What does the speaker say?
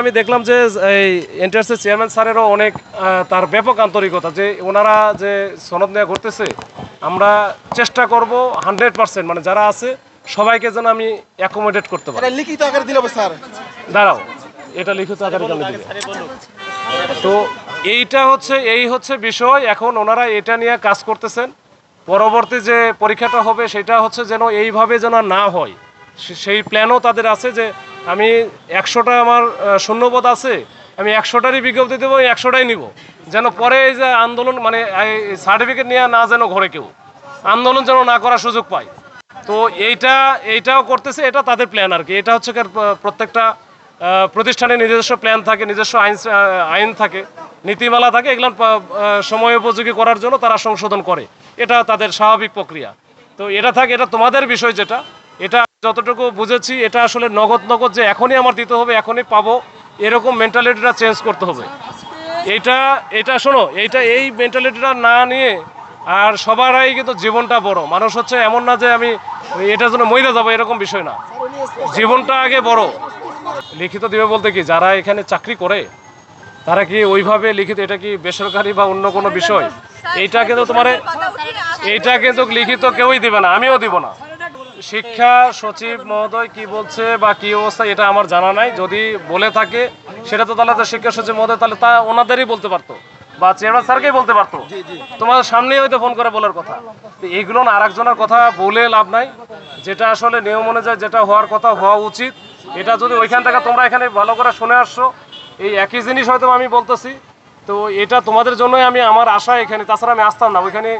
আমি দেখলাম যে এই এন্টারেস্টের চেয়ারম্যান স্যারেরও অনেক তার ব্যাপক আন্তরিকতা যে ওনারা যে সনদ নেওয়া করতেছে আমরা চেষ্টা করব হান্ড্রেড পার্সেন্ট মানে যারা আছে সবাইকে যেন আমি অ্যাকোমোডেট করতে পারি। লিখিত আকারে দিলে স্যার। দাঁড়াও। এটা লিখিত আকারে কেন দিবে? তো এইটা হচ্ছে এই হচ্ছে বিষয়। এখন ওনারা এটা নিয়ে কাজ করতেছেন। পরবর্তী যে পরীক্ষাটা হবে সেটা হচ্ছে যেন এইভাবে যেন না হয়। সেই প্ল্যানও তাদের আছে যে আমি একশোটা আমার শূন্যপদ আছে আমি একশোটারই বিজ্ঞপ্তি দেবো একশোটাই নিব। যেন পরে এই যে আন্দোলন মানে সার্টিফিকেট নিয়ে না যেন ঘরে কেউ। আন্দোলন যেন না করার সুযোগ পায়। তো এইটা এইটাও করতেছে এটা তাদের প্ল্যান আর কি। এটা হচ্ছে প্রত্যেকটা আহ, প্রতিষ্ঠানের নিজস্ব প্ল্যান থাকে নিজস্ব আইন আইন থাকে নীতিমালা থাকে এগুলো সময় উপযোগী করার জন্য তারা সংশোধন করে। এটা তাদের স্বাভাবিক প্রক্রিয়া। তো এটা থাকে এটা তোমাদের বিষয় যেটা। এটা যতটুকু বুঝেছি এটা আসলে নগদ নগদ যে এখনই আমার দিতে হবে এখনই পাবো এরকম মেন্টালিটিটা চেঞ্জ করতে হবে। এটা এটা শোনো এইটা এই মেন্টালিটিটা না নিয়ে আর সবারই কিন্তু জীবনটা বড়। মানুষ হচ্ছে এমন না যে আমি এটার জন্য মইরা যাব, এরকম বিষয় না। জীবনটা আগে বড়। লিখিত দিবে বলতে কি, যারা এখানে চাকরি করে, তারা কি ওইভাবে লিখিত, এটা কি বেসরকারি বা অন্য কোনো বিষয়? এইটা কিন্তু তোমার, এইটা কিন্তু লিখিত কেউই দিবে না, আমিও দিব না। শিক্ষা সচিব মহোদয় কি বলছে বা কি অবস্থা, এটা আমার জানা নাই। যদি বলে থাকে, সেটা তো তাহলে শিক্ষা সচিব মহোদয়, তাহলে তা ওনাদেরই বলতে পারতো। বা চেয়ারম্যান স্যারকেই বলতে পারতো। তোমাদের সামনেই হয়তো ফোন করে বলার কথা। তো এইগুলো না আরেকজনের কথা বলে লাভ নাই। যেটা আসলে নিয়ম অনুযায়ী যেটা হওয়ার কথা হওয়া উচিত। এটা যদি ওইখান থেকে তোমরা এখানে ভালো করে শুনে আসছো এই একই জিনিস হয়তো আমি বলতেছি। তো এটা তোমাদের জন্যই আমি আমার আশা এখানে। তাছাড়া আমি আসতাম না। ওইখানে